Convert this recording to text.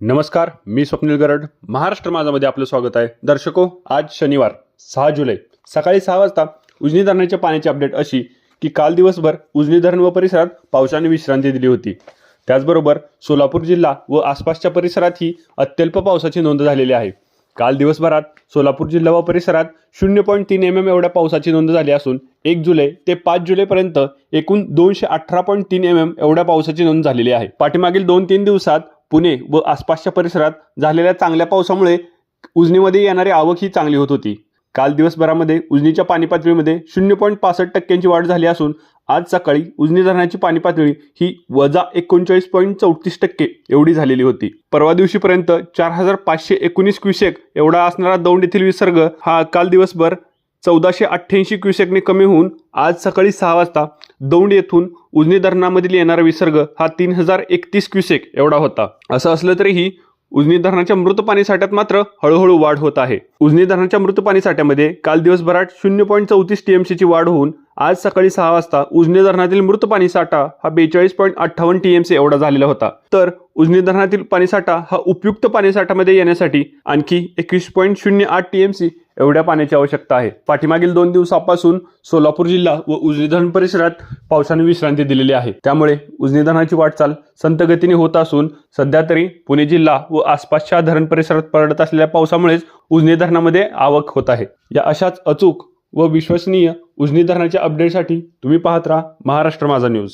नमस्कार मी स्वप्नील गरड. महाराष्ट्र माझामध्ये आपलं स्वागत आहे. दर्शको आज शनिवार सहा जुलै. सकाळी सहा वाजता उजनी धरणाच्या पाण्याची अपडेट अशी की काल दिवसभर उजनी धरण व परिसरात पावसाने विश्रांती दिली होती. त्याचबरोबर सोलापूर जिल्हा व आसपासच्या परिसरातही अत्यल्प पावसाची नोंद झालेली आहे. काल दिवसभरात सोलापूर जिल्हा व परिसरात शून्य पॉईंट तीन एम एम एवढ्या पावसाची नोंद झाली असून एक जुलै ते पाच जुलैपर्यंत एकूण दोनशे अठरा पॉईंट तीन एम एम एवढ्या पावसाची नोंद झालेली आहे. पाठीमागील दोन तीन दिवसात पुणे व आसपासच्या परिसरात झालेल्या चांगल्या पावसामुळे उजनीमध्ये येणारी आवक ही चांगली होत होती. काल दिवसभरामध्ये उजनीच्या पाणी पातळीमध्ये शून्य पॉईंट पासष्ट टक्क्यांची वाढ झाली असून आज सकाळी उजनी धरणाची पाणी पातळी ही वजा एकोणचाळीस पॉईंट चौतीस टक्के एवढी झालेली होती. परवा दिवशीपर्यंत चार हजार पाचशे एकोणीस क्युसेक एवढा असणारा दौंड येथील विसर्ग हा काल दिवसभर चौदाशे अठ्ठ्याऐंशी क्युसेकने कमी होऊन आज सकाळी सहा वाजता दौंड येथून उजनी धरणामधील येणारा विसर्ग हा तीन हजार एकतीस क्युसेक एवढा होता. असं असलं तरीही उजनी धरणाच्या मृत पाणी साठ्यात मात्र हळूहळू वाढ होत आहे. उजनी धरणाच्या मृत पाणी साठ्यामध्ये काल दिवसभरात शून्य पॉईंट चौतीस टीएमसीची वाढ होऊन आज सकाळी सहा वाजता उजनी धरणातील मृत पाणी साठा हा बेचाळीस पॉईंट अठ्ठावन्न टीएमसी एवढा झालेला होता. तर उजनी धरणातील पाणीसाठा हा उपयुक्त पाणीसाठामध्ये येण्यासाठी आणखी एकवीस पॉईंट शून्य आठ टीएमसी एवढ्या पाण्याची आवश्यकता आहे. पाठीमागील दोन दिवसापासून सोलापूर जिल्हा व उजनी धरण परिसरात पावसाने विश्रांती दिलेली आहे. त्यामुळे उजनी धरणाची वाटचाल संत गतीने होत असून सध्या तरी पुणे जिल्हा व आसपासच्या धरण परिसरात पडत असलेल्या पावसामुळेच उजनी धरणामध्ये आवक होत आहे. या अशाच अचूक व विश्वसनीय उजनी धरणाच्या अपडेटसाठी तुम्ही पाहत राहा महाराष्ट्र माझा न्यूज.